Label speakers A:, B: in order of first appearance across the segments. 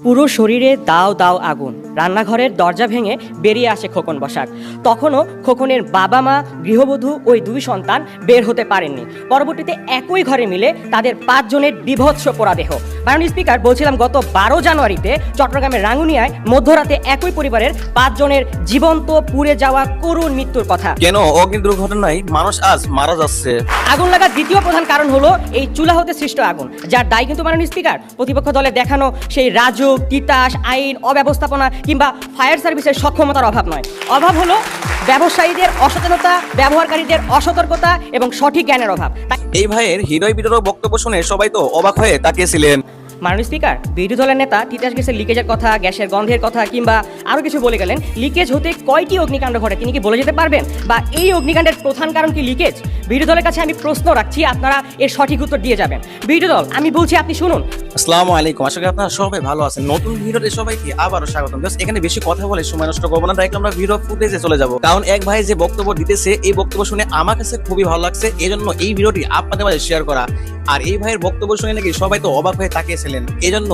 A: পুরো শরীরে দাও দাও আগুন। রান্নাঘরের দরজা ভেঙে বেরিয়ে আসে খোকন বসাক। তখনও খোকনের বাবা মা গৃহবধূ ওই দুই সন্তান বের হতে পারেননি। পরবর্তীতে একই ঘরে মিলে তাদের পাঁচজনের বিভৎস পোড়াদেহ। মাননীয় স্পিকার বলছিলাম গত বারো জানুয়ারিতে চট্টগ্রামের রাঙ্গুনিয়ায় মধ্যরাতে একই পরিবারের পাঁচজনের জীবন্ত পুড়ে যাওয়া করুণ মৃত্যুর কথা।
B: কেন? অগ্নি দুর্ঘটনায় মানুষ আজ মারা যাচ্ছে।
A: আগুন লাগার দ্বিতীয় প্রধান কারণ হলো এই চুলা হতে সৃষ্ট আগুন যার দায় কিন্তু মাননীয় স্পিকার। প্রতিপক্ষ দলে দেখানো সেই রাজুক তিতাস আইন অব্যবস্থাপনা কিংবা ফায়ার সার্ভিসের সক্ষমতার অভাব নয়। অভাব হলো ব্যবসায়ীদের অসচেতনতা, ব্যবহারকারীদের অসতর্কতা এবং সঠিক জ্ঞানের অভাব।
B: এই ভাইয়ের হৃদয় বিতরক বক্তব্য শুনে সবাই তো অবাক হয়ে তাকিয়েছিলেন।
A: মাননীয় স্পিকার, বিরোধী দলের নেতা তিতাস গ্যাসের লিকেজের কথা, গ্যাসের গন্ধের কথা কিংবা আরও কিছু বলে গেলেন, লিকেজ হতে কয়টি অগ্নিকাণ্ড ঘটে তিনি কি বলে যেতে পারবেন? বা এই অগ্নিকাণ্ডের প্রধান কারণ কি লিকেজ? বিরোধী দলের কাছে আমি প্রশ্ন রাখছি, আপনারা এর সঠিক উত্তর দিয়ে যাবেন। বিরোধী দল, আমি বলছি আপনি শুনুন।
B: আসসালামু আলাইকুম, আশা করি আপনারা সবাই ভালো আছেন। নতুন ভিডিওতে সবাইকে আবারও স্বাগতম। এখানে বেশি কথা বলে সময় নষ্ট করব না ডাইরেক্ট আমরা ভিডিও ফুটেজে চলে যাব। কারণ এক ভাই যে বক্তব্য দিতেছে, এই বক্তব্য শুনে আমার কাছে খুবই ভালো লাগছে এই জন্য এই ভিডিওটি আপনাদের মাঝে শেয়ার করা। আর এই ভাইয়ের বক্তব্য শুনে নাকি সবাই তো অবাক হয়ে তাকিয়েছিলেন। জন্য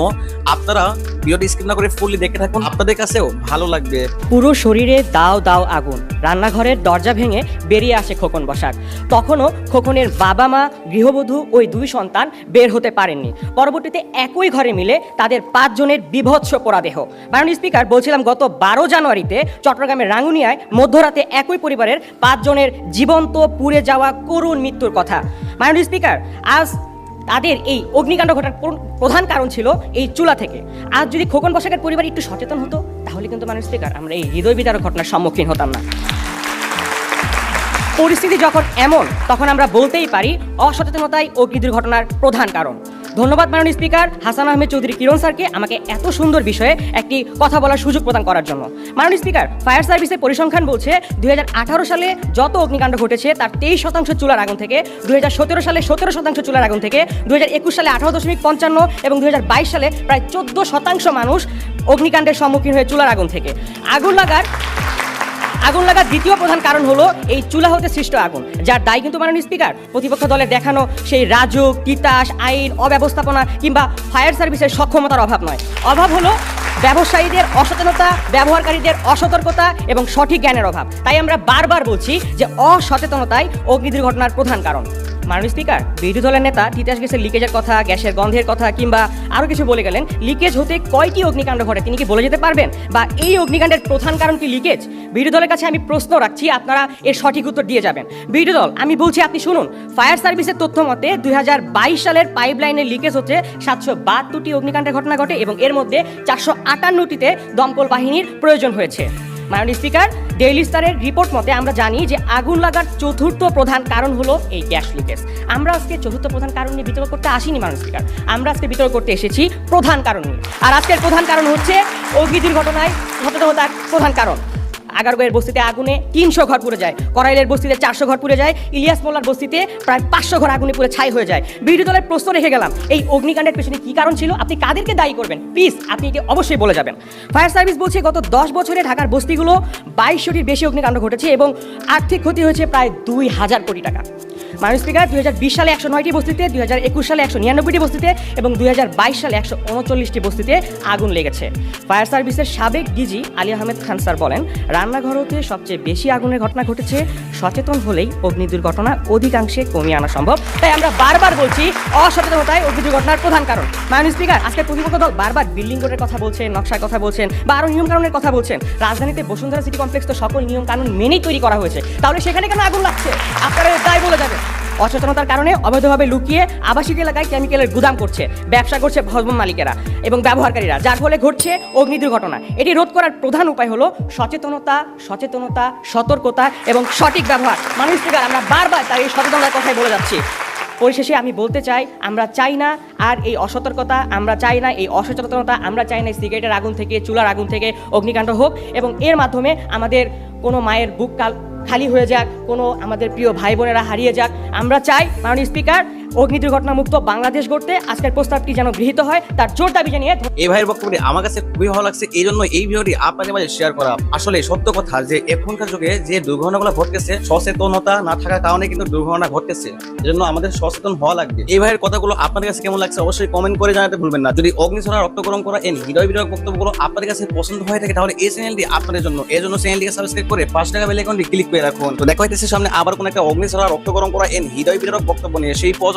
B: আপনারা ভিডিওটি স্কিপ না করে ফুললি দেখে থাকুন। আপনাদের কাছেও ভালো লাগবে।
A: পুরো শরীরে দাও দাও আগুন। রান্নাঘরের দরজা ভেঙে বেরিয়ে আসে খোকন বসাক। তখনও খোকনের বাবা মা, গৃহবধূ ওই দুই সন্তান বের হতে পারেননি। পরবর্তীতে একই ঘরে মিলে তাদের পাঁচজনের বিভৎস পোড়াদেহ মাননীয় স্পিকার, বলছিলাম গত বারো জানুয়ারিতে চট্টগ্রামের রাঙ্গুনিয়ায় মধ্যরাতে একই পরিবারের পাঁচজনের জীবন্ত পুড়ে যাওয়া করুণ মৃত্যুর কথা। মাননীয় স্পিকার, আজ তাদের এই অগ্নিকাণ্ড ঘটার প্র- প্রধান কারণ ছিল এই চুলা থেকে। আজ যদি খোকন বসাকের পরিবার একটু সচেতন হতো, তাহলে কিন্তু মাননীয় স্পিকার, আমরা এই হৃদয় বিদারক ঘটনার সম্মুখীন হতাম না। পরিস্থিতি যখন এমন, তখন আমরা বলতেই পারি, অসচেতনতাই অগ্নি দুর্ঘটনার প্রধান কারণ। ধন্যবাদ মাননীয় স্পিকার। হাসান আহমেদ চৌধুরী কিরণ স্যারকে আমাকে এত সুন্দর বিষয়ে একটি কথা বলার সুযোগ প্রদান করার জন্য। মাননীয় স্পিকার, ফায়ার সার্ভিসের পরিসংখ্যান বলছে দু হাজার আঠারো সালে যত অগ্নিকাণ্ড ঘটেছে, তার তেইশ শতাংশ চুলার আগুন থেকে দু হাজার সতেরো সালে সতেরো শতাংশ চুলার আগুন থেকে দু হাজার একুশ সালে আঠারো দশমিক পঞ্চান্ন এবং দু হাজার বাইশ সালে প্রায় চোদ্দ শতাংশ মানুষ অগ্নিকাণ্ডের সম্মুখীন হয়ে চুলার আগুন থেকে। আগুন লাগার আগুন লাগার দ্বিতীয় প্রধান কারণ হলো এই চুলা হতে সৃষ্ট আগুন, যার দায় কিন্তু মাননীয় স্পিকার। প্রতিপক্ষ দলের দেখানো সেই রাজুক, তিতাস, আইন, অব্যবস্থাপনা কিংবা ফায়ার সার্ভিসের সক্ষমতার অভাব নয়। অভাব হলো ব্যবসায়ীদের অসচেতনতা, ব্যবহারকারীদের অসতর্কতা এবং সঠিক জ্ঞানের অভাব। তাই আমরা বারবার বলছি যে অসচেতনতাই অগ্নি দুর্ঘটনার প্রধান কারণ। মাননীয় স্পিকার, বিরোধী দলের নেতা তিতাস গ্যাসের লিকেজের কথা, গ্যাসের গন্ধের কথা কিংবা আরও কিছু বলে গেলেন, লিকেজ হতে কয়টি অগ্নিকাণ্ড ঘটে তিনি কি বলে যেতে পারবেন? বা এই অগ্নিকাণ্ডের প্রধান কারণ কি লিকেজ? বিরোধী দলের কাছে আমি প্রশ্ন রাখছি, আপনারা এর সঠিক উত্তর দিয়ে যাবেন। বিরোধী দল, আমি বলছি আপনি শুনুন, ফায়ার সার্ভিসের তথ্য মতে দুই হাজার বাইশ সালের পাইপ লাইনের লিকেজ হচ্ছে সাতশো বাহাত্তরটি অগ্নিকাণ্ডের ঘটনা ঘটে এবং এর মধ্যে চারশো আটান্নটিতে দমকল বাহিনীর প্রয়োজন হয়েছে। মাননীয় স্পিকার ডেইলি স্টারের রিপোর্ট মতে আমরা জানি যে আগুন লাগার চতুর্থ প্রধান কারণ হলো এই গ্যাস লিকেজ। আমরা আজকে চতুর্থ প্রধান কারণ নিয়ে বিতর্ক করতে আসিনি মানুষ স্পিকার। আমরা আজকে বিতর্ক করতে এসেছি প্রধান কারণ নিয়ে। আর আজকের প্রধান কারণ হচ্ছে অগ্নি দুর্ঘটনায় সচেতনতার প্রধান কারণ। আগারগোয়ের বস্তিতে আগুনে তিনশো ঘর পুড়ে যায়, করাইলের বস্তিতে চারশো ঘর পুড়ে যায়, ইলিয়াস মোল্লার বস্তিতে প্রায় পাঁচশো ঘর আগুনে পুড়ে ছাই হয়ে যায়। বিরোধী দলের প্রশ্ন রেখে গেলাম, এই অগ্নিকাণ্ডের পেছনে কি কারণ ছিল? আপনি কাদেরকে দায়ী করবেন? প্লিজ আপনি এটি অবশ্যই বলে যাবেন। ফায়ার সার্ভিস বলছে, গত দশ বছরে ঢাকার বস্তিগুলো বাইশশোটির বেশি অগ্নিকাণ্ড ঘটেছে এবং আর্থিক ক্ষতি হয়েছে প্রায় দুই হাজার কোটি টাকা। মানুষ স্পিকার দুই হাজার বিশ সালে একশো নয়টি বস্তিতে, দুই হাজার একুশ সালে একশো নিরানব্বইটি বস্তিতে এবং দুই হাজার বাইশ সালে একশো উনচল্লিশটি বস্তিতে আগুন লেগেছে। ফায়ার সার্ভিসের সাবেক ডিজি আলী আহমেদ খান স্যার বলেন রান্নাঘর হতে সবচেয়ে বেশি আগুনের ঘটনা ঘটেছে সচেতন হলেই অগ্নি দুর্ঘটনা অধিকাংশে কমিয়ে আনা সম্ভব। তাই আমরা বারবার বলছি অসচেতনতাই অগ্নি দুর্ঘটনার প্রধান কারণ। মাননীয় স্পিকার, আজকে প্রতিপক্ষ দল বারবার বিল্ডিং কোডের কথা বলছেন, নকশার কথা বলছেন বা আরও নিয়ম কানুনের কথা বলছেন। রাজধানীতে বসুন্ধরা সিটি কমপ্লেক্স তো সকল নিয়ম কানুন মেনেই তৈরি করা হয়েছে। তাহলে সেখানে কেন আগুন লাগছে? আপনারা দায় বলে যাবেন। অসচেতনতার কারণে অবৈধভাবে লুকিয়ে আবাসিক এলাকায় কেমিক্যালের গুদাম করছে, ব্যবসা করছে ভবন মালিকেরা এবং ব্যবহারকারীরা, যার ফলে ঘটছে অগ্নি দুর্ঘটনা। এটি রোধ করার প্রধান উপায় হলো সচেতনতা সচেতনতা, সতর্কতা এবং সঠিক ব্যবহার। মানুষ, আমরা বারবার তার এই সচেতনতার কথাই বলে যাচ্ছি। পরিশেষে আমি বলতে চাই, আমরা চাই না আর এই অসতর্কতা, আমরা চাই না এই অসচেতনতা, আমরা চাই না সিগারেটের আগুন থেকে, চুলার আগুন থেকে অগ্নিকাণ্ড হোক এবং এর মাধ্যমে আমাদের কোনো মায়ের বুক কাল, খালি হয়ে যাক, কোনো আমাদের প্রিয় ভাই বোনেরা হারিয়ে যাক। আমরা চাই, মাননীয় স্পিকার অগ্নি দুর্ঘটনা মুক্ত বাংলাদেশ গড়তে আজকের প্রস্তাবটি যেন গৃহীত হয়, তার জোর দাবি জানিয়ে
B: এই ভাইয়ের বক্তব্যটি আমার কাছে খুবই ভালো লাগছে। এই জন্য এই ভিডিওটি আপনাদের মাঝে শেয়ার করা আসলে সত্য কথা যে এখনকার যুগে যে দুর্ঘটনাগুলো ঘটতেছে, সচেতনতা না থাকার কারণে কিন্তু দুর্ঘটনা ঘটতেছে। এজন্য আমাদের সচেতন হওয়া লাগবে। এই ভাইয়ের কথাগুলো আপনাদের কাছে কেমন লাগছে অবশ্যই কমেন্ট করে জানাতে ভুলবেন না। যদি অগ্নিছড়া রক্ত গরম করা এন হৃদয় বিরক বক্তব্যগুলো আপনাদের কাছে পছন্দ হয়ে থাকে, তাহলে এই চ্যানেলটি আপনাদের জন্য। এই জন্য চ্যানেলটিকে সাবস্ক্রাইব করে পাঁচ টাকা বেল আইকনটি ক্লিক করে রাখুন। তো দেখা হইতেছে সামনে আবার কোন একটা অগ্নিছড়া রক্ত গরম করা এন হৃদয় বিরক বক্তব্য নিয়ে। সেই